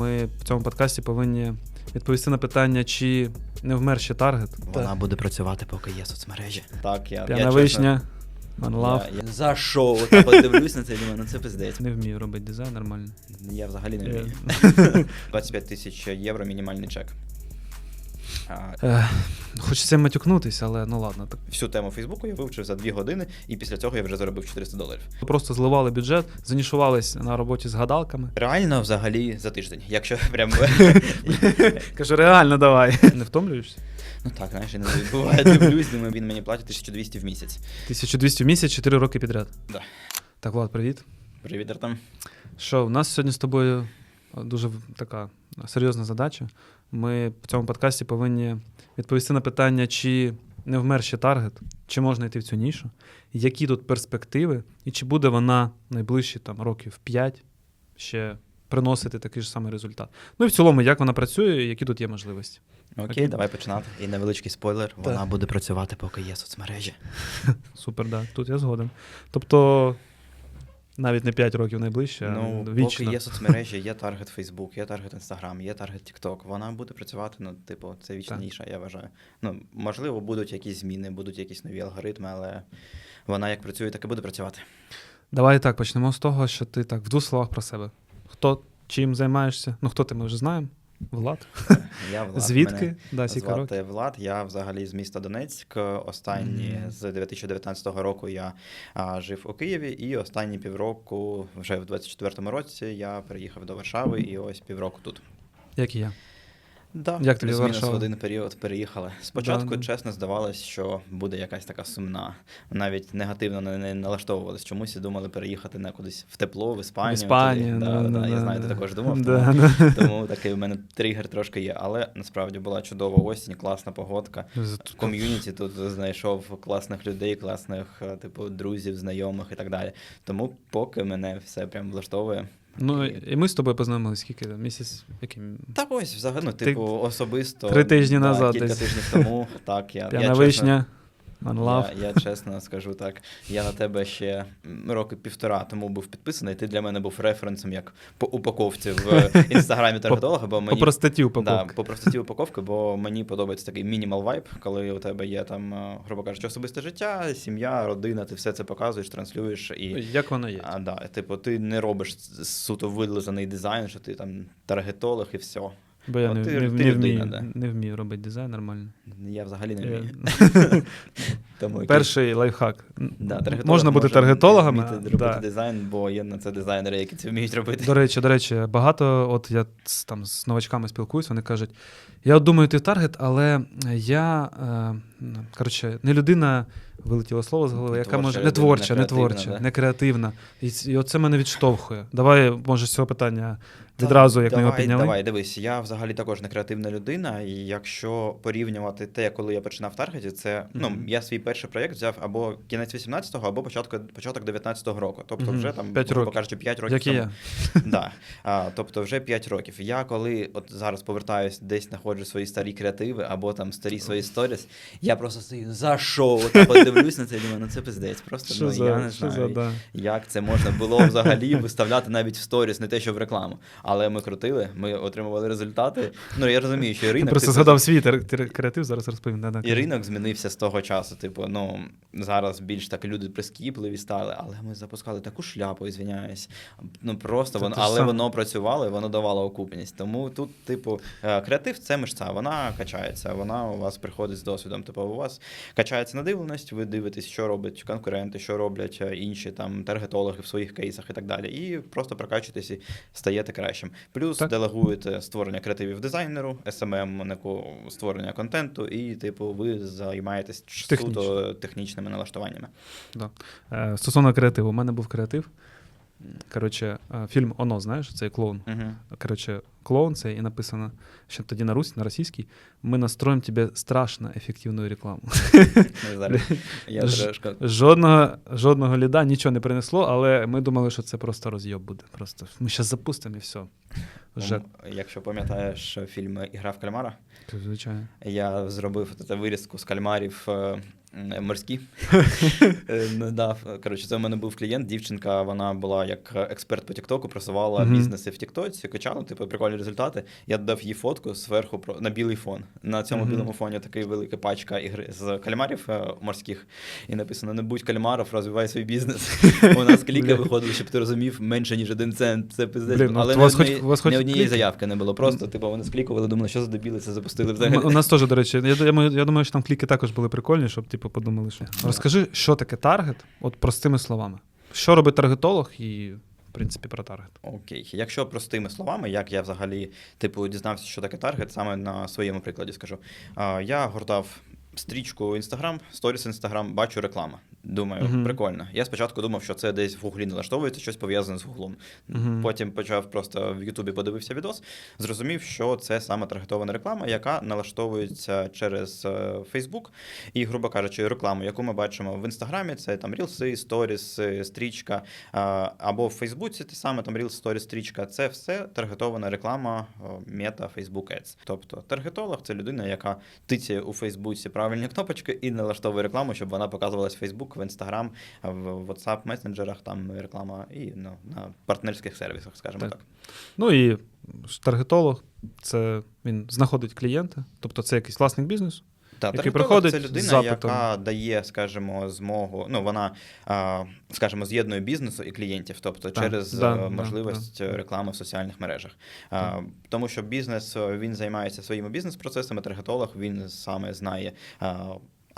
Ми в цьому подкасті повинні відповісти на питання, чи не вмер ще таргет. Вона буде працювати, поки є соцмережі. Так, я, П'яна я вишня, Man love. Я, я за шоу та подивлюсь на це, думаю, ну це пиздець. Не вмію робити дизайн нормально. Я взагалі не Е. вмію. 25 тисяч євро мінімальний чек. Е, Хочеться матюкнутися, але ну ладно. Так. всю тему Фейсбуку я вивчив за 2 години, і після цього я вже заробив 400 доларів. Просто зливали бюджет, занішувались на роботі з гадалками. Реально, взагалі, за тиждень. Якщо прям. Кажу, реально давай. Не втомлюєшся? Ну так, знаєш, я не буває, дивлюсь, думаю, він мені платить 1200 в місяць. 1200 в місяць, 4 роки підряд. Да. Так, Влад, привіт. Привіт, Артем. Що, у нас сьогодні з тобою дуже така серйозна задача. Ми в цьому подкасті повинні відповісти на питання, чи не вмер ще таргет, чи можна йти в цю нішу, які тут перспективи, і чи буде вона найближчі там, років 5 ще приносити такий ж самий результат. Ну і в цілому, як вона працює, і які тут є можливості. Окей, Окей. давай починати. І невеличкий спойлер. Вона буде працювати, поки є соцмережі. Супер, да, тут я згоден. Тобто, навіть не 5 років найближче, а Ну, вічно. поки є соцмережі, є таргет Facebook, є таргет Instagram, є таргет TikTok. Вона буде працювати, ну, типу, це вічніше, я вважаю. Ну, можливо, будуть якісь зміни, будуть якісь нові алгоритми, але вона як працює, так і буде працювати. Давай так, почнемо з того, що ти так в двох словах про себе. Хто чим займаєшся? Ну, хто ти ми вже знаємо? Влад. Я Влад. Звідки? мене? Звати Влад, я взагалі з міста Донецьк. Останні mm. з 2019 року я а, жив у Києві, і останні півроку, вже в 24-му році, я переїхав до Варшави, і ось півроку тут. Як і я. Да, Як тобі плюс-мінус Варшава? в один період переїхали. Спочатку, Да, да. чесно, здавалось, що буде якась така сумна. Навіть негативно не, не налаштовувались чомусь і думали переїхати на кудись в тепло, в Іспанію. В Іспанію, туди. да, да, да, да, я знаю, ти да. також думав. Да, тому, да. тому такий в мене тригер трошки є. Але насправді була чудова осінь, класна погодка. В ком'юніті тут знайшов класних людей, класних, е, типу, друзів, знайомих і так далі. Тому поки мене все прям влаштовує. Ну, І- ми з тобою познайомилися скільки? Місяць? яким? Так ось, взагалі, ну, типу, особисто. три тижні да, назад Кілька десь. тижнів тому. Так, я, П'яна я чесно, вишня. Я, я чесно скажу так. Я на тебе ще роки півтора тому був підписаний. Ти для мене був референсом як по упаковці в інстаграмі таргетолога, бо По мені простоті Да, по простоті упаковки, бо мені подобається такий мінімал вайб, коли у тебе є там, е, грубо кажучи, особисте життя, сім'я, родина, ти все це показуєш, транслюєш і. Як воно є? А, да, типу, ти не робиш суто вилизаний дизайн, що ти там таргетолог і все. Бо я от не, ти- не, ти не, людина, вмію, да. не вмію робити дизайн нормально. Я взагалі не вмію. Тому Перший лайфхак. Да, таргетолог Можна бути може таргетологами. вміти робити да. дизайн, бо є на це дизайнери, які це вміють робити. До речі, до речі, багато, от я з- там з новачками спілкуюсь, вони кажуть: я от думаю, ти в таргет, але я е, коротше, не людина, вилетіло слово з голови, яка Творча може не людина, творча, не не креативна, творча, да? не креативна. І, ц- і оце мене відштовхує. Давай, може, з цього питання відразу, як ми його давай, підняли. Давай, дивись, я взагалі також не креативна людина, і якщо порівнювати те, коли я починав в таргеті, це ну я свій перший проєкт взяв або кінець 18-го, або початку початок 19-го року. Тобто, Мгм. вже там П'ять років. кажучи, 5 років. Як тому. я. Да. А, тобто вже 5 років. Я коли от зараз повертаюсь, десь знаходжу свої старі креативи або там старі свої сторіс, я просто стою за шоу та подивлюсь на це і думаю, ну це пиздець. Просто Що ну, за, я не що знаю. за, да. Як це можна було взагалі виставляти навіть в сторіс, не те, що в рекламу. Але ми крутили, ми отримували результати. Ну я розумію, що і Я просто згадав свій креатив, зараз розповім. Да, да, і ринок змінився з того часу. Типу, ну зараз більш так люди прискіпливі стали, але ми запускали таку шляпу, і звиняюсь. Ну просто Це воно, але воно працювало, і воно давало окупність. Тому тут, типу, е, креатив це мишця, вона качається, вона у вас приходить з досвідом. Типу, у вас качається надивленість, ви дивитесь, що роблять конкуренти, що роблять е, інші там таргетологи в своїх кейсах і так далі. І просто прокачуєтесь і стаєте кращим. Плюс Так. делегуєте створення креативів дизайнеру, SMM, створення контенту, і, типу, ви займаєтесь суто технічними налаштуваннями. Да. Е, Стосовно креативу, у мене був креатив. Коротше, е, фільм Оно, знаєш, цей клоун. Угу. Коротше, клоун це і написано ще тоді на русі, на російській. Ми настроїмо тебе страшно ефективну рекламу. Жодного, жодного ліда нічого не принесло, але ми думали, що це просто розйоб буде. Просто ми зараз запустимо і все. Вже, Якщо пам'ятаєш фільм Ігра в кальмара, звичайно. я зробив вирізку з кальмарів е, морські. Е, ну, да, Коротше, це в мене був клієнт, дівчинка, вона була як експерт по Тіктоку, просувала Мгм. бізнеси в Тіктоці, качала, типу, прикольні результати. Я додав їй фотку зверху на білий фон. На цьому Мгм. білому фоні така велика пачка ігри з кальмарів е, морських. І написано: не будь кальмаров, розвивай свій бізнес. У нас кліки виходили, щоб ти розумів, менше, ніж один цент. Це пиздець. Ну, Але не однієї- заявки не було. Просто, типу, вони склікували, думали, що за дебіли це запустили взагалі. у нас теж, до речі, я думаю, що там кліки також були прикольні, щоб типу, подумали, що. Розкажи, що таке таргет, от простими словами. Що робить таргетолог і, в принципі, про таргет. Окей, якщо простими словами, як я взагалі типу дізнався, що таке таргет, саме на своєму прикладі скажу. Я гортав стрічку Instagram, сторіс Instagram, бачу реклама. Думаю, Мгм. прикольно. Я спочатку думав, що це десь в гуглі налаштовується щось пов'язане з гуглом. Мгм. Потім почав просто в Ютубі подивився відос, зрозумів, що це саме таргетована реклама, яка налаштовується через е, Facebook. І, грубо кажучи, рекламу, яку ми бачимо в інстаграмі, це там рілси, сторіс, е, стрічка, е, або в Фейсбуці те саме там рілс, сторіс, стрічка. Це все таргетована реклама мета Facebook Ads. Тобто таргетолог це людина, яка тицяє у Фейсбуці правильні кнопочки і налаштовує рекламу, щоб вона показувалась в Facebook, в Instagram, в WhatsApp месенджерах, там реклама і ну, на партнерських сервісах, скажімо Так. так. Ну і таргетолог це він знаходить клієнта, тобто це якийсь власник бізнесу. Так, який приходить це людина, запитом. яка дає, скажімо, змогу. Ну вона, скажімо, з'єднує бізнесу і клієнтів, тобто Так, через да, е, да, можливість реклами в соціальних мережах. А, Тому що бізнес він займається своїми бізнес-процесами. Таргетолог він саме знає.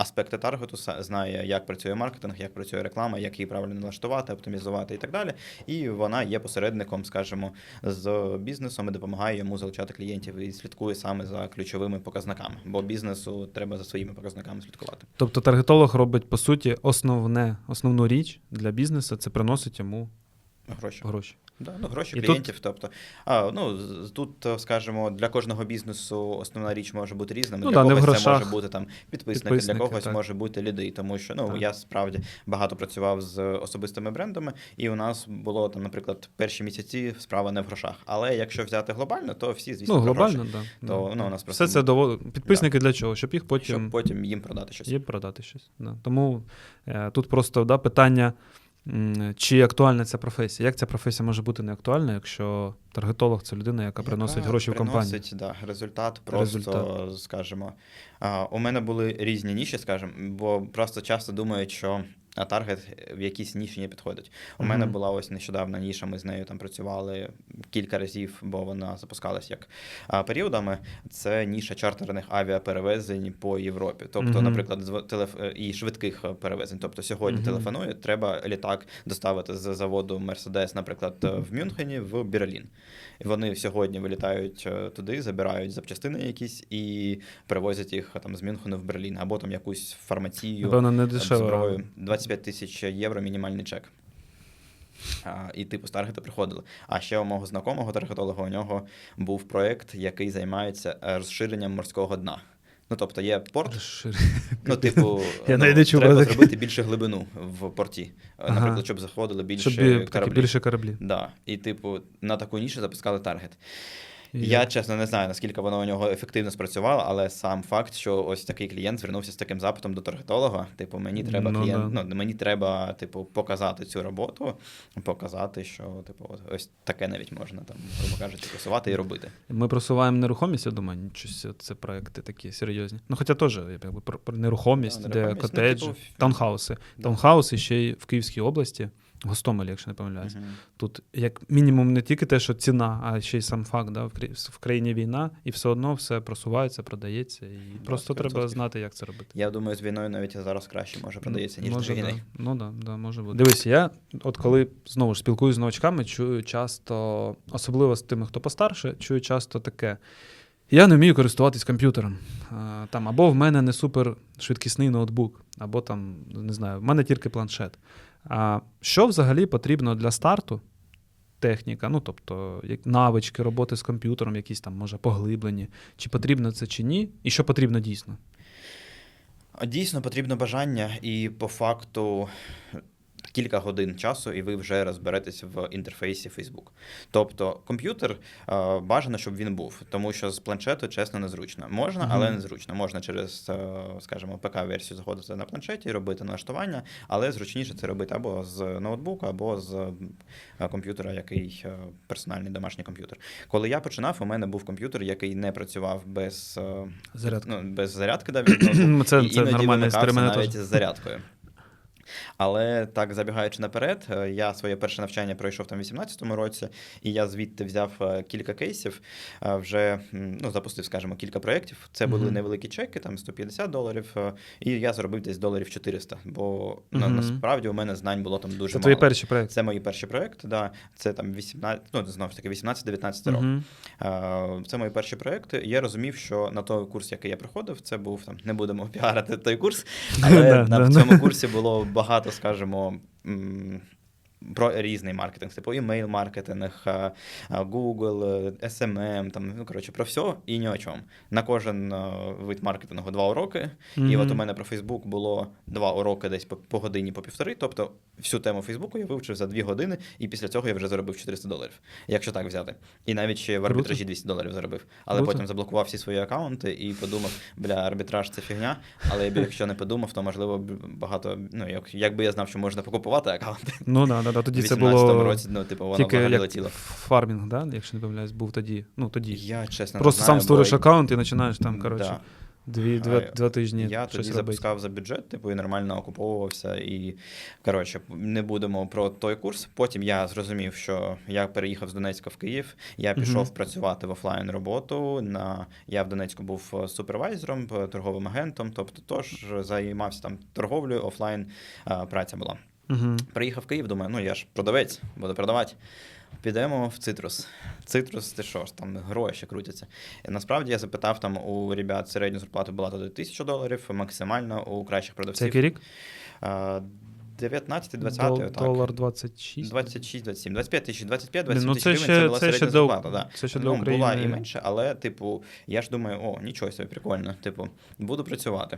Аспекти таргету знає, як працює маркетинг, як працює реклама, як її правильно налаштувати, оптимізувати і так далі. І вона є посередником, скажімо, з бізнесом і допомагає йому залучати клієнтів і слідкує саме за ключовими показниками. Бо бізнесу треба за своїми показниками слідкувати. Тобто таргетолог робить, по суті, основне, основну річ для бізнесу це приносить йому Гроші. гроші. Да, ну, гроші І тут- клієнтів. Тобто, а, ну, тут, е, скажімо, для кожного бізнесу основна річ може бути різною. Ну для да, когось це може бути там підписники, Підписники, для когось так. може бути ліди. Тому що ну, Так. я справді багато працював з особистими брендами, і у нас було там, наприклад, перші місяці справа не в грошах. Але якщо взяти глобально, то всі, звісно, ну, глобально, гроші. да, То, ну, у нас просто Все це довод... Підписники для чого? Щоб їх потім, щоб потім їм продати щось. їм продати щось. Да. Тому е, тут просто да, питання, чи актуальна ця професія. Як ця професія може бути не актуальна, якщо таргетолог це людина, яка приносить гроші в компанію? Приносить, да, результат просто, Результат. скажімо. У мене були різні ніші, скажімо, бо просто часто думають, що а таргет в якійсь ніші не підходить. У мене була ось нещодавна ніша, ми з нею там працювали кілька разів, бо вона запускалась як а, періодами. Це ніша чартерних авіаперевезень по Європі. Тобто, Мгм. наприклад, з телеф... і швидких е, перевезень. Тобто сьогодні Мгм. телефонує, треба літак доставити з заводу Мерседес, наприклад, в Мюнхені в Берлін. Вони сьогодні вилітають е, туди, забирають запчастини якісь і перевозять їх е, там з Мюнхену в Берлін, або там якусь фармацію, Напевно, не дешево. зброю. 25 тисяч євро мінімальний чек. А, і типу з таргета приходили. А ще у мого знакомого таргетолога у нього був проєкт, який займається е, розширенням морського дна. Ну, тобто є порт, Шир- ну, типу, Я ну, не треба таке. зробити більше глибину в порті. Ага. Наприклад, щоб заходили більше Щоб такі більше кораблі. Да. І, типу, на таку нішу запускали таргет. Я чесно не знаю, наскільки воно у нього ефективно спрацювало, але сам факт, що ось такий клієнт звернувся з таким запитом до таргетолога. Типу, мені треба Ну, клієнт, да. ну мені треба, типу, показати цю роботу, показати, що типу, ось таке навіть можна там, грубо кажучи, просувати і робити. Ми просуваємо нерухомість, я думаю, собі, це проекти такі серйозні. Ну, хоча теж якби, про, про нерухомість, Да, де нерухомість, ну, котеджі, типу, таунхауси. Да. Таунхауси ще й в Київській області, Гостомелі, якщо не помиляюсь. Мгм. Тут як мінімум не тільки те, що ціна, а ще й сам факт, да, в країні війна, і все одно все просувається, продається. І Да, просто 100%. треба знати, як це робити. Я думаю, з війною навіть зараз краще може продається, ніж може, до війни. Да. Ну да, да, може бути. Дивись, я от коли знову ж спілкуюся з новачками, чую часто, особливо з тими, хто постарше, чую часто таке. Я не вмію користуватись комп'ютером. Там, або в мене не супер швидкісний ноутбук, або там, не знаю, в мене тільки планшет. А що взагалі потрібно для старту? Техніка, ну тобто як навички роботи з комп'ютером, якісь там, може, поглиблені, чи потрібно це чи ні, і що потрібно дійсно. Дійсно потрібно бажання, і по факту кілька годин часу, і ви вже розберетесь в інтерфейсі Facebook. Тобто комп'ютер е, бажано, щоб він був, тому що з планшету, чесно, незручно. Можна, але незручно. Можна через, е, скажімо, ПК-версію заходити на планшеті робити налаштування, але зручніше це робити або з ноутбука, або з е, комп'ютера, який персональний домашній комп'ютер. Коли я починав, у мене був комп'ютер, який не працював без, Зарядки. ну, без зарядки да, Це- і це нормальна навіть з зарядкою. Але так, забігаючи наперед, е, я своє перше навчання пройшов там в 18-му році, і я звідти взяв е, кілька кейсів, е, вже ну, запустив, скажімо, кілька проєктів. Це були Мгм. невеликі чеки, там 150 доларів, і я заробив десь доларів 400, бо ну, Мгм. насправді у мене знань було там дуже Це мало. твої перші проекти. Це мої перші проекти, да. це там 18, ну, знову ж таки, 18-19 років. Е, Це мої перші проекти. Я розумів, що на той курс, який я проходив, це був там, не будемо піарити той курс, але на цьому курсі було багато, скажімо. м, Про різний маркетинг, типу імейл маркетинг, е, е, Google, SMM, там, ну, коротше, про все і ні о чому. На кожен е, вид маркетингу два уроки. І от у мене про Facebook було два уроки десь по, по годині, по півтори. Тобто всю тему Фейсбуку я вивчив за дві години, і після цього я вже заробив 400 доларів, якщо так взяти. І навіть ще в арбітражі 200 доларів заробив. Але Круто. потім заблокував всі свої акаунти і подумав, бля, арбітраж це фігня. Але я б якщо не подумав, то можливо багато. Ну, як, якби я знав, що можна покупувати акаунти. Ну да, да, да. Тоді це 18-му було році, ну, типу, воно тільки взагалі як летіло. фармінг, да? якщо не помиляюсь, був тоді. Ну тоді. Я чесно Просто не сам знаю, створюєш бо- аккаунт і починаєш там, коротше, Да. Дві, А, два, два тижні Я щось тоді робити. запускав за бюджет, типу, і нормально окуповувався. І коротше, не будемо про той курс. Потім я зрозумів, що я переїхав з Донецька в Київ. Я пішов працювати в офлайн роботу. На я в Донецьку був е, супервайзером, е, торговим агентом. Тобто, тож займався там торговлею, офлайн е, праця була. Угу. Приїхав в Київ, думаю, ну я ж продавець, буду продавати. Підемо в цитрус. Цитрус, ти що ж, там гроші крутяться. Насправді я запитав там у ребят середню зарплату була тоді 1000 доларів, максимально у кращих Це продавців. який рік? 19-20, Дол- так. Долар 26. 26, 27, 25 тисяч, 25, Блін, 27 ну, тисяч гривень, це була це середня зарплата, да. це ще ну, Була і менше, але, типу, я ж думаю, о, нічого собі, прикольно, типу, буду працювати.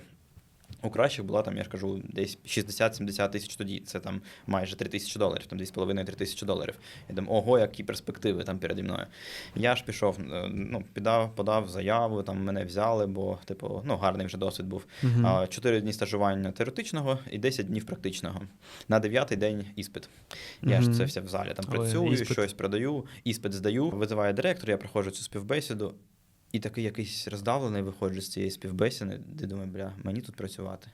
У кращих була там, я ж кажу, десь 60-70 тисяч тоді. Це там майже 3 тисячі доларів, там 2,5-3 тисячі доларів. Я думаю, ого, які перспективи там переді мною. Я ж пішов, е, ну, підав, подав заяву, там мене взяли, бо, типу, ну, гарний вже досвід був. 4 дні стажування теоретичного і 10 днів практичного. На 9 день іспит. Я ж це все в залі там працюю, іспит- щось продаю, іспит здаю, визиває директор, я проходжу цю співбесіду. І такий якийсь роздавлений виходжу з цієї співбесіди, де думаю, бля, мені тут працювати.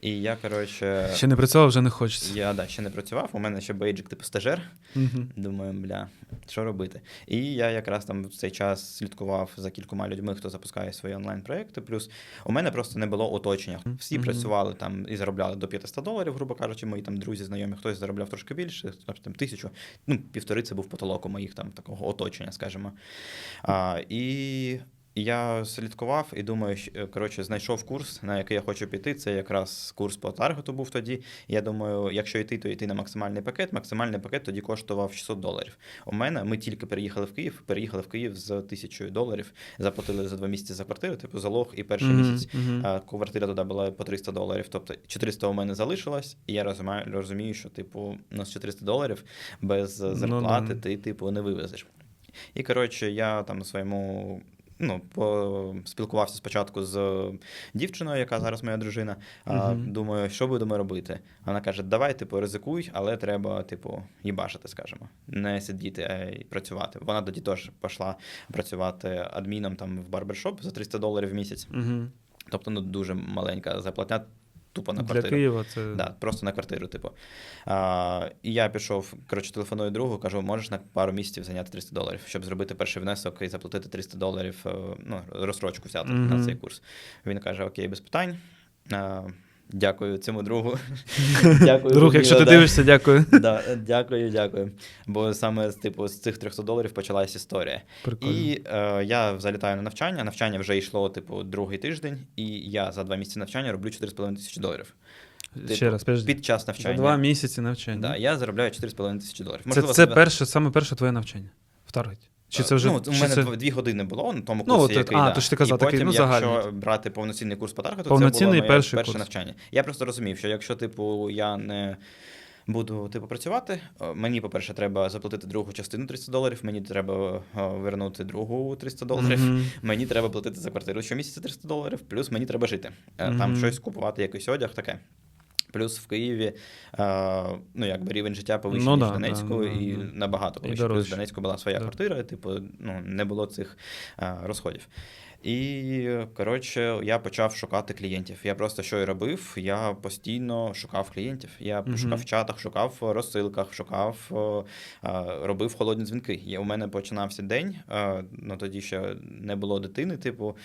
І я, коротше, Ще не працював, вже не хочеться. я да, ще не працював, у мене ще бейджик типу стажер. Мгм. Думаю, бля, що робити? І я якраз там в цей час слідкував за кількома людьми, хто запускає свої онлайн-проекти. Плюс у мене просто не було оточення. Всі Мгм. працювали там і заробляли до 500 доларів, грубо кажучи, мої там друзі, знайомі, хтось заробляв трошки більше, там тисячу. Ну, півтори це був потолок у моїх там такого оточення, скажімо. А, і я слідкував і думаю, що, е, коротше, знайшов курс, на який я хочу піти. Це якраз курс по таргету був тоді. Я думаю, якщо йти, то йти на максимальний пакет. Максимальний пакет тоді коштував 600 доларів. У мене ми тільки переїхали в Київ, переїхали в Київ з тисячою доларів, заплатили за два місяці за квартиру, типу залог і перший Мгм, місяць. А, Квартира туди була по 300 доларів, тобто 400 у мене залишилось, і я розумію, розумію що, типу, ну, з 400 доларів без Ну, зарплати ти, типу, не вивезеш. І, коротше, я там своєму. Ну, спілкувався спочатку з дівчиною, яка зараз моя дружина. А, Мгм. думаю, що будемо робити. Вона каже: давай, типу, ризикуй, але треба, типу, їбашити, скажімо. Не сидіти, а й працювати. Вона тоді теж пішла працювати адміном там в барбершоп за 300 доларів в місяць. Мгм. Тобто, ну дуже маленька заплатня, тупо на Для. Києва це. Да, просто на квартиру, типу. А, і я пішов, коротше, телефоную другу, кажу, можеш на пару місяців зайняти 300 доларів, щоб зробити перший внесок і заплатити 300 доларів, е, ну, розстрочку взяти Мгм. на цей курс. Він каже: Окей, без питань. Дякую цьому другу. дякую, Друг, якщо ти дивишся, дякую. Да, дякую, дякую. Бо саме типу, з цих 300 доларів почалась історія. Прикольно. І е, я залітаю на навчання. Навчання вже йшло, типу, другий тиждень, і я за два місяці навчання роблю 4,5 тисячі доларів. Ще типу, раз, подожди. Під час За навчання. два місяці навчання. Да, я заробляю 4,5 тисячі доларів. Це, це себе- перше, саме перше твоє навчання в Таргеті. Чи це вже ну, у мене це... дві години було на тому Ну, курсі, от, який, а, да. то ж ти казав, і такий, потім, ну, якщо брати повноцінний курс по таргету, це Повноцінний було моє перше курс. навчання. Я просто розумів, що якщо, типу, я не буду типу працювати. Е, Мені, по-перше, треба заплатити другу частину 300 доларів. Мені треба е, вернути другу 300 доларів. Мгм. Мені треба платити за квартиру щомісяця 300 доларів, плюс мені треба жити. Е, Там щось купувати, якийсь одяг, таке. Плюс в Києві е, ну, якби рівень життя повищений Ну ніж да, в Донецьку, да, і да. набагато повищений. Плюс в. Донецьку була своя Да. квартира, типу, ну, не було цих е, розходів. І коротше, я почав шукати клієнтів. Я просто що й робив. Я постійно шукав клієнтів. Я Мгм. шукав в чатах, шукав в розсилках, шукав, е, е, робив холодні дзвінки. Я, у мене починався день. е, Ну тоді ще не було дитини, типу,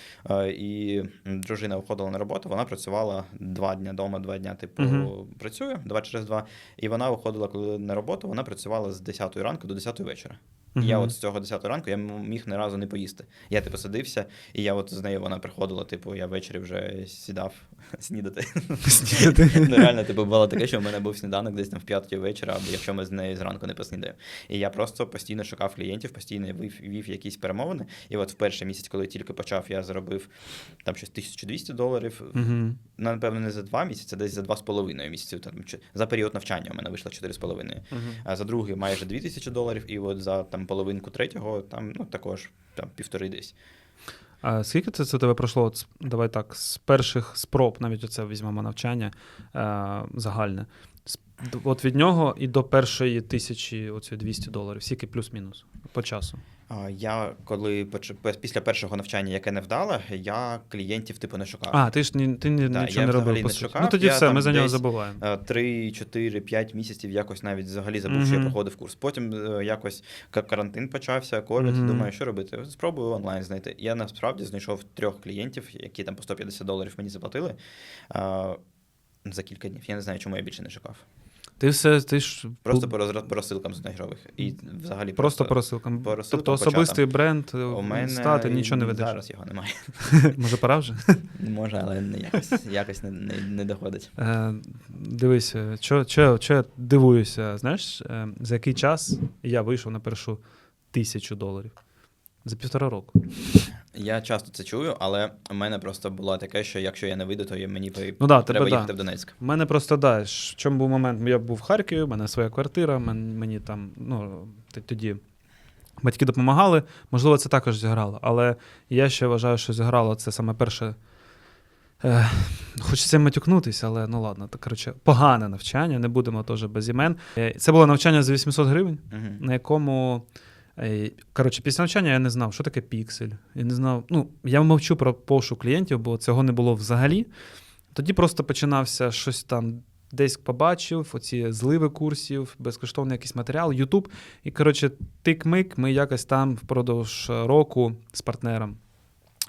і дружина виходила на роботу. Вона працювала два дня вдома, два дня, типу, Мгм. працює, два через два. І вона виходила коли на роботу. Вона працювала з 10 ранку до 10 вечора. І Я от з цього 10 ранку я міг ні разу не поїсти. Я типу садився, і я от з нею вона приходила, типу, я ввечері вже сідав снідати. Снідати. Ну, реально, типу, було таке, що в мене був сніданок десь там в 5 вечора, або якщо ми з нею зранку не поснідаємо. І я просто постійно шукав клієнтів, постійно вів, вів якісь перемовини. І от в перший місяць, коли тільки почав, я заробив там щось 1200 доларів. Ну, Напевно, не за два місяці, десь за два з половиною місяці. Там, за період навчання у мене вийшло 4,5. Мгм. А за другий майже 2000 доларів, і от за там половинку третього, там ну також там півтори десь. А скільки це, це тебе пройшло? От, давай так, з перших спроб, навіть оце візьмемо навчання е, загальне. От від нього і до першої тисячі, оці 200 доларів, скільки плюс-мінус по часу. Я коли після першого навчання, яке не вдало, я клієнтів типу не шукав. А, ти ж ні, ти ні, Да, нічого я не робив. не шукав, ну тоді я все, там ми за нього забуваємо. Е, Три, чотири, п'ять місяців якось навіть взагалі забув, що я проходив курс. Потім е, якось карантин почався, ковід. Мгм. Думаю, що робити? Спробую онлайн знайти. Я насправді знайшов трьох клієнтів, які там по 150 доларів мені заплатили. е, За кілька днів. Я не знаю, чому я більше не шукав. Ти все, ти ж Просто по, розра- по розсилкам знайшових. І взагалі просто по розсилкам. по розсилкам, Тобто особистий бренд, е, У мене стати, нічого не ведеш. Зараз його немає. Може, пора вже? Може, але не якось, якось не, не, не доходить. Е, дивися, що, що, що я дивуюся, знаєш, е, за який час я вийшов на першу тисячу доларів? За півтора року. Я часто це чую, але у мене просто було таке, що якщо я не вийду, то мені Ну да, треба тебе, да. їхати в Донецьк. У мене просто да, в чому був момент? Я був в Харкові, у мене своя квартира, мені там, ну, тоді батьки допомагали. Можливо, це також зіграло. Але я ще вважаю, що зіграло це саме перше. Е, хочеться матюкнутися, але ну ладно, так коротше, погане навчання, не будемо теж без імен. Е, Це було навчання за 800 гривень, Угу. на якому. Е, Коротше, після навчання я не знав, що таке піксель. Я не знав. Ну, я мовчу про пошук клієнтів, бо цього не було взагалі. Тоді просто починався щось там, десь побачив, оці зливи курсів, безкоштовний якийсь матеріал, Ютуб. І, коротше, тик-мик, ми якось там впродовж року з партнером.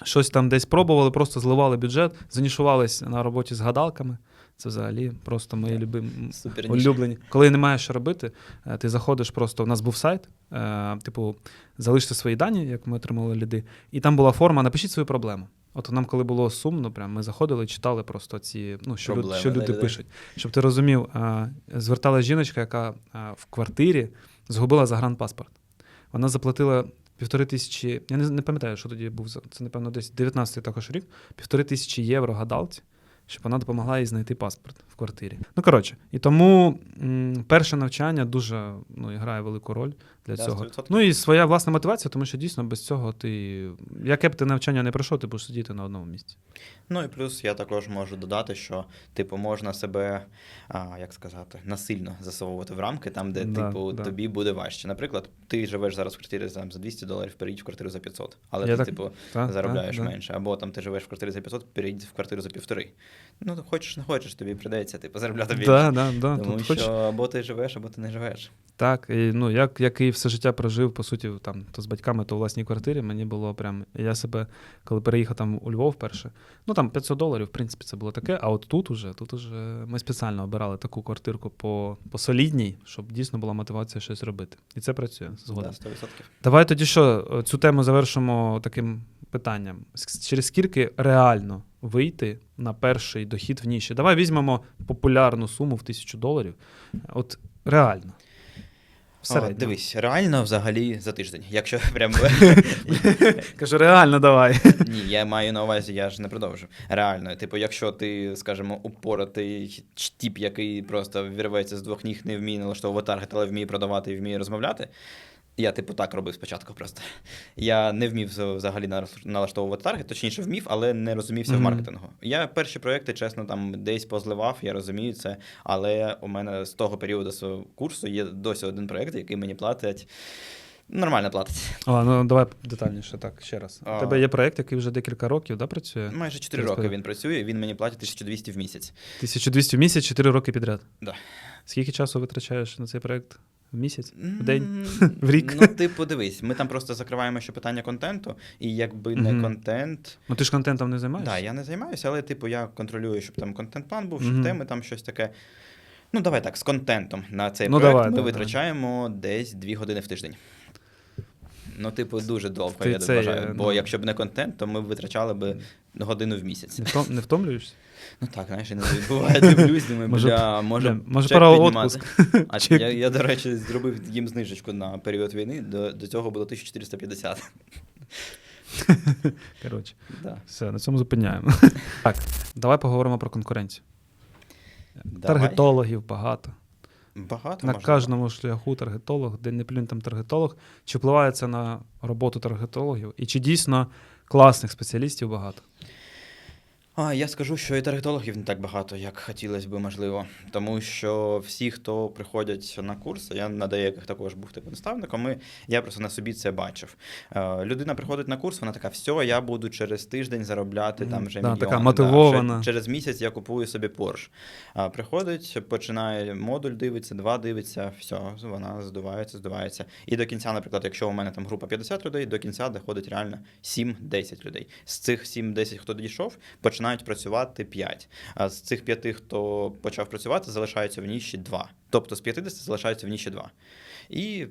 Щось там десь пробували, просто зливали бюджет, занішувалися на роботі з гадалками. Це взагалі просто мої любимі Супер улюблені. Коли немає що робити, е, ти заходиш просто. У нас був сайт, е, типу, залиште свої дані, як ми отримали ліди, і там була форма Напишіть свою проблему. От нам, коли було сумно, прям ми заходили, читали просто ці, ну, що, люд, що люди пишуть. Щоб ти розумів, е, зверталась жіночка, яка в квартирі згубила загранпаспорт. Вона заплатила півтори тисячі, я не, не пам'ятаю, що тоді був, це, напевно, десь 19-й також рік, півтори тисячі євро гадалці, щоб вона допомогла їй знайти паспорт в квартирі. Ну, коротше, і тому м, перше навчання дуже ну, грає велику роль для Да, цього. 100%. Ну і своя власна мотивація, тому що дійсно без цього ти, яке б ти навчання не пройшов, ти будеш сидіти на одному місці. Ну і плюс я також можу додати, що типу можна себе, а, як сказати, насильно засовувати в рамки там, де Да, типу да. тобі буде важче. Наприклад, ти живеш зараз в квартирі там, за 200 доларів, переїдь в квартиру за 500, але Я ти так- типу Та, заробляєш та, менше. Або там ти живеш в квартирі за 500, переїдь в квартиру за півтори. Ну хочеш, не хочеш, тобі прийдеться типу заробляти більше. Да, да, да. Тому Тут що хоч або ти живеш, або ти не живеш. Так, і, ну як, як і все життя прожив, по суті, там то з батьками, то в власній квартирі. Мені було прям. Я себе, коли переїхав там у Львов перше, ну там 500 доларів, в принципі, це було таке. А от тут уже, тут уже ми спеціально обирали таку квартирку по, по солідній, щоб дійсно була мотивація щось робити. І це працює згодом. Да, 100%. Давай тоді що, цю тему завершимо таким питанням: через скільки реально вийти на перший дохід в ніші? Давай візьмемо популярну суму в тисячу доларів. От реально. Середньому. дивись, реально взагалі за тиждень. Якщо прям Кажу, реально давай. ні, я маю на увазі, я ж не продовжу. Реально, типу, якщо ти, скажімо, упоротий тіп, який просто вірветься з двох ніг, не вміє налаштовувати таргет, але вміє продавати і вміє розмовляти. Я, типу, так робив спочатку просто. Я не вмів взагалі налаштовувати таргет, точніше вмів, але не розумівся в маркетингу. Я перші проекти, чесно, там десь позливав, я розумію це, але у мене з того періоду свого курсу є досі один проект, який мені платять. Нормально платить. О, ну давай детальніше, так, ще раз. У тебе є проєкт, який вже декілька років да, працює? Майже 4 Розкажи. роки він працює, він мені платить 1200 в місяць. 1200 в місяць, 4 роки підряд. Да. Скільки часу витрачаєш на цей проєкт? В місяць? В день? В рік? Ну, ти подивись, ми там просто закриваємо ще питання контенту, і якби не контент. Ну ти ж контентом не займаєшся? Так, да, я не займаюся, але типу я контролюю, щоб там контент-план був, щоб теми там щось таке. Ну, давай так, з контентом на цей Ну, проект давай, ми давай, витрачаємо десь 2 години в тиждень. Ну, типу, дуже довго, Ти я це, вважаю. Бо ну- якщо б не контент, то ми б витрачали б годину в місяць. Не втомлюєшся? Ну так, знаєш, іноді буває, дивлюсь, думаю, Може, бля, може, бля, може, чек пора піднімати. А Чек. я, я, до речі, зробив їм знижечку на період війни, до, до цього було 1450. Коротше, Да. все, на цьому зупиняємо. так, давай поговоримо про конкуренцію. Давай. Таргетологів багато. Багато На можливо. кожному шляху таргетолог, де не плюнь там таргетолог. Чи впливає це на роботу таргетологів? І чи дійсно класних спеціалістів багато? А, я скажу, що і таргетологів не так багато, як хотілося б, можливо. Тому що всі, хто приходять на курси, я на деяких також був типу наставником, і я просто на собі це бачив. Е, людина приходить на курс, вона така: все, я буду через тиждень заробляти там вже Да, мільйон. така мотивована. Ще через місяць я купую собі Porsche. А, приходить, починає модуль, дивиться, два дивиться, все, вона здувається, здувається. І до кінця, наприклад, якщо у мене там група 50 людей, до кінця доходить реально 7-10 людей. З цих 7-10, хто дійшов, починають працювати 5. А з цих 5, хто почав працювати, залишаються в ніші 2. Тобто з 50 залишаються в ніші 2. І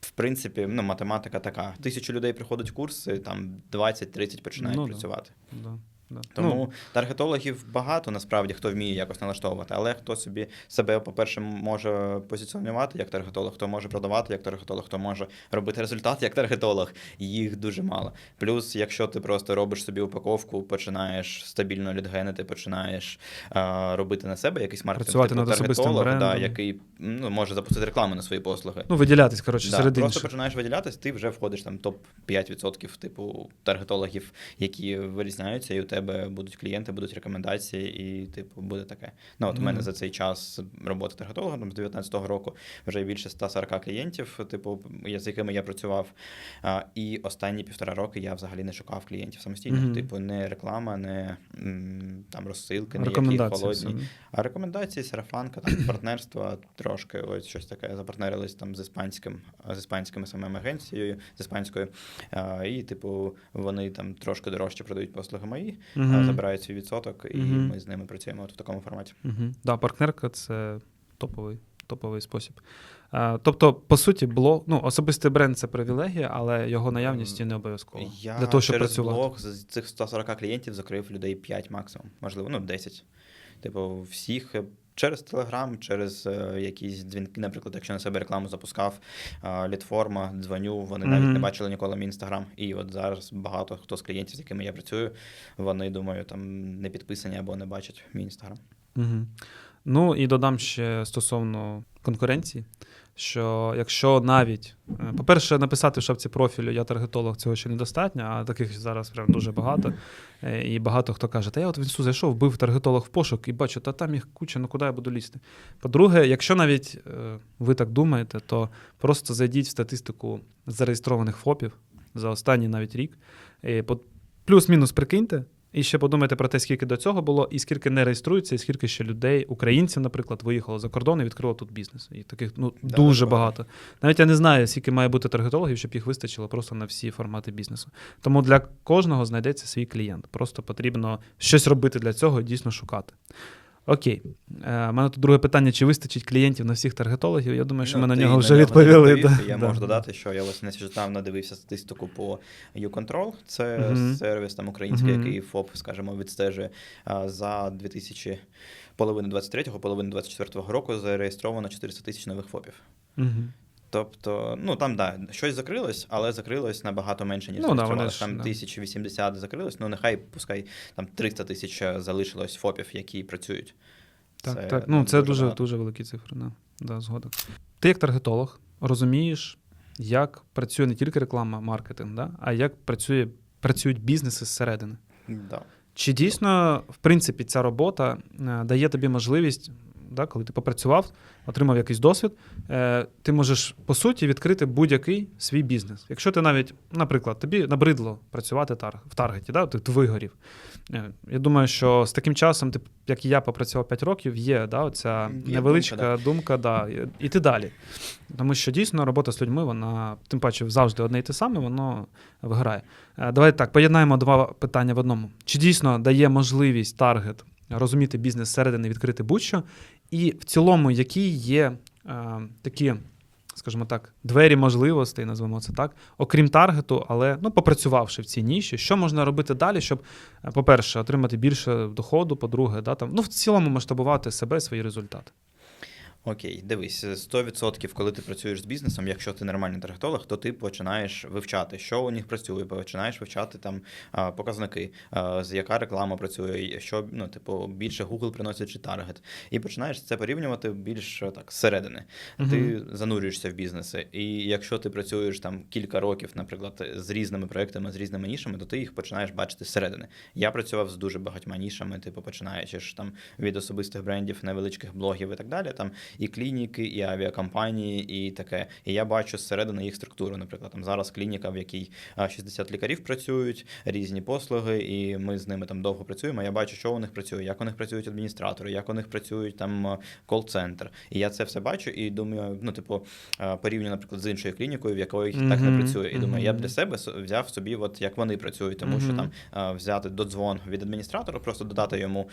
в принципі, ну, математика така. Тисячу людей приходить в курси, там 20-30 починають Ну, працювати. Да, да. Тому Ну, таргетологів багато насправді хто вміє якось налаштовувати, але хто собі себе, по-перше, може позиціонувати як таргетолог, хто може продавати як таргетолог, хто може робити результат як таргетолог, їх дуже мало. Плюс, якщо ти просто робиш собі упаковку, починаєш стабільно лідгенити, починаєш а, робити на себе якийсь маркетинг, Працювати типу над таргетолог, да, який ну, може запустити рекламу на свої послуги. ну, виділятись, коротше, Да, серед просто інших. починаєш виділятись, ти вже входиш там топ 5% типу таргетологів, які вирізняються, і у тебе будуть клієнти, будуть рекомендації, і типу буде таке. Ну от у мене за цей час роботи таргетологом з 19-го року вже більше 140 клієнтів, типу, я- з якими я працював. А, і останні півтора роки я взагалі не шукав клієнтів самостійно. Типу, не реклама, не там розсилки, ніякі холодні. А рекомендації, сарафанка, там партнерство трошки, ось щось таке. Запартнерились там з іспанським, з іспанськими самими агенцією, з іспанською. А, і, типу, вони там трошки дорожче продають послуги мої, а, забирають свій відсоток, і Мгм. ми з ними працюємо от в такому форматі. Угу. Да, партнерка це топовий, топовий спосіб. А, тобто, по суті, блог, ну, особистий бренд це привілегія, але його наявність не обов'язково. Я для того, щоб через працювати. блог з цих 140 клієнтів закрив людей 5 максимум, можливо, ну 10. Типу, всіх. е, Через Телеграм, через е, якісь дзвінки, наприклад, якщо на себе рекламу запускав, е, літформа, дзвоню, вони навіть не бачили ніколи мій інстаграм. І от зараз багато хто з клієнтів, з якими я працюю, вони думаю, там не підписані або не бачать мій інстаграм. Угу. Ну і додам ще стосовно конкуренції, що якщо навіть, е, по-перше, написати в шапці профілю я таргетолог, цього ще недостатньо, а таких зараз прям дуже багато. Е, І багато хто каже, та я от в інсту зайшов, вбив таргетолог в пошук і бачу, та там їх куча, ну куди я буду лізти. По-друге, якщо навіть е, ви так думаєте, то просто зайдіть в статистику зареєстрованих ФОПів за останній навіть рік. Плюс-мінус прикиньте, і ще подумайте про те, скільки до цього було, і скільки не реєструється, і скільки ще людей, українців, наприклад, виїхало за кордон і відкрило тут бізнес. І таких ну, Да, дуже дуже багато. Навіть я не знаю, скільки має бути таргетологів, щоб їх вистачило просто на всі формати бізнесу. Тому для кожного знайдеться свій клієнт. Просто потрібно щось робити для цього і дійсно шукати. Окей. Е, мене тут друге питання: чи вистачить клієнтів на всіх таргетологів? Я думаю, що Ну, ми на нього вже відповіли. да. Я Да. можу додати, що я ось нещодавно дивився статистику по YouControl. Це Мгм. сервіс там український, Мгм. який ФОП, скажімо, відстежує за 2000 половину 23-го, половину 24-го року зареєстровано 400 тисяч нових ФОПів. Мгм. Тобто, ну там да, щось закрилось, але закрилось набагато менше, ніж Ну, да, вони ж, там да. 1080 закрилось, ну нехай пускай там 300 тисяч залишилось ФОПів, які працюють. Так, так. Ну, це дуже, багато. дуже великі цифри, да. Да, згоден. Ти як таргетолог розумієш, як працює не тільки реклама, маркетинг, да, а як працює, працюють бізнеси зсередини. Да. Чи дійсно, в принципі, ця робота е, дає тобі можливість, да, коли ти попрацював, отримав якийсь досвід, е, ти можеш по суті відкрити будь-який свій бізнес. Якщо ти навіть, наприклад, тобі набридло працювати тар- в таргеті, да, ти, вигорів. Е, Я думаю, що з таким часом, ти, як і я попрацював 5 років, є да, оця Є невеличка думка, думка, да, і- іти далі. Тому що дійсно робота з людьми, вона тим паче завжди одне і те саме, воно виграє. Е, Давайте так, поєднаємо два питання в одному. Чи дійсно дає можливість таргет розуміти бізнес зсередини, відкрити будь-що? І в цілому, які є е, такі, скажімо так, двері можливостей, назвемо це так, окрім таргету, але ну, попрацювавши в цій ніші, що можна робити далі, щоб, е, по-перше, отримати більше доходу, по-друге, да, там, ну, в цілому масштабувати себе, свої результати. Окей, дивись, 100% коли ти працюєш з бізнесом, якщо ти нормальний таргетолог, то ти починаєш вивчати, що у них працює, починаєш вивчати там показники, з яка реклама працює, що ну, типу, більше Google приносить чи таргет. І починаєш це порівнювати більш е, так зсередини. Ти занурюєшся в бізнеси. І якщо ти працюєш там кілька років, наприклад, з різними проектами, з різними нішами, то ти їх починаєш бачити зсередини. Я працював з дуже багатьма нішами, типу, починаючи ж там від особистих брендів, невеличких блогів і так далі. Там і клініки, і авіакомпанії, і таке. І я бачу зсередини їх структуру. Наприклад, там зараз клініка, в якій а, 60 лікарів працюють, різні послуги, і ми з ними там довго працюємо. Я бачу, що у них працює, як у них працюють адміністратори, як у них працюють там кол-центр. І я це все бачу і думаю, ну, типу, порівнюю, наприклад, з іншою клінікою, в якої так не працює. І думаю, я б для себе взяв собі, от як вони працюють, тому що там взяти додзвон від адміністратора, просто додати йому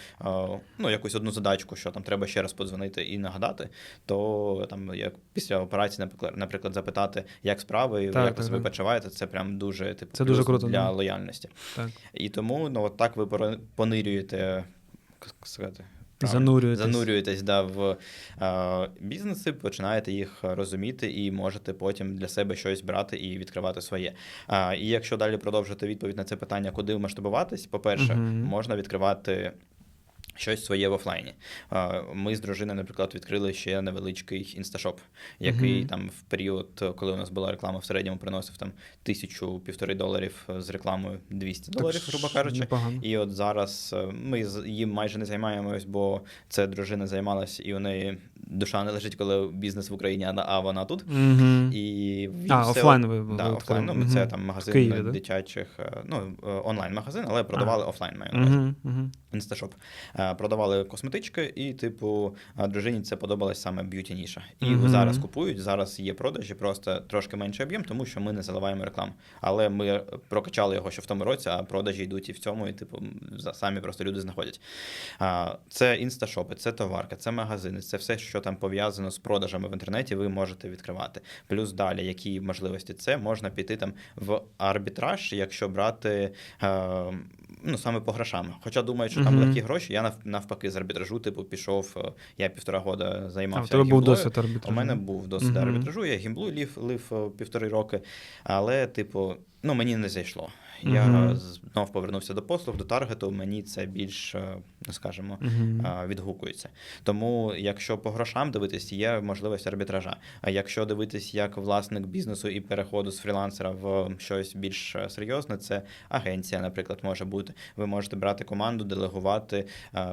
ну, якусь одну задачку, що там треба ще раз подзвонити і нагадати, то там як після операції, наприклад, запитати, як справи, Так, як ви так, себе так. почуваєте, це прям дуже типу Це дуже круто, для лояльності. Так. І тому ну от так ви понирюєте. як сказати. Занурюєтесь. Занурюєтесь да, в е, бізнеси, починаєте їх розуміти і можете потім для себе щось брати і відкривати своє. А, і якщо далі продовжити відповідь на це питання, куди масштабуватись, по-перше, Мгм. можна відкривати. Щось своє в офлайні. Ми з дружиною, наприклад, відкрили ще невеличкий інсташоп, який Мгм. там в період, коли у нас була реклама, в середньому приносив там тисячу півтори доларів з рекламою 200 доларів, грубо кажучи. Непогано. І от зараз е, ми їм майже не займаємось, бо це дружина займалась, і у неї душа не лежить, коли бізнес в Україні, а вона тут. Мгм. І А, все- офлайн ви- да, офлайн. Ну, Мгм. це там магазин Києві, дитячих, е, ну, е, онлайн-магазин, але продавали офлайн увазі. Мгм, мгм. Інсташоп. Е, Продавали косметички, і, типу, е, дружині це подобалась саме б'юті ніша. І Мгм. зараз купують, зараз є продажі, просто трошки менший об'єм, тому що ми не заливаємо рекламу. Але ми прокачали його ще в тому році, а продажі йдуть і в цьому, і типу самі просто люди знаходять. Це інсташопи, це товарка, це магазини, це все, що там пов'язано з продажами в інтернеті, ви можете відкривати. Плюс далі, які можливості це можна піти там в арбітраж, якщо брати. Ну, саме по грошам. Хоча думаю, що там Мгм. легкі гроші, я нав- навпаки з арбітражу, типу, пішов. е, Я півтора года А, в займався. тебе був гімблою. досвід арбітражу. У мене був досвід Мгм. арбітражу, я гімблу лів, лив е, півтори роки, але, типу, ну мені не зайшло. Я знов повернувся до послуг, до таргету. Мені це більш, е, ну скажімо, а, відгукується. Тому, якщо по грошам дивитись, є можливість арбітража. А якщо дивитись як власник бізнесу і переходу з фрілансера в щось більш е, серйозне, це агенція, наприклад, може бути. Ви можете брати команду, делегувати,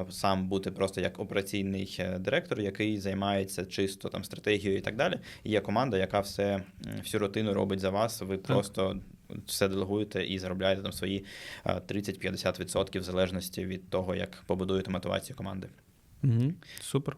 сам бути просто як операційний директор, який займається чисто там стратегією і так далі. І є команда, яка все всю рутину робить за вас. Ви просто. Все делегуєте і заробляєте там свої е, 30-50% в залежності від того, як побудуєте мотивацію команди. Угу. Супер.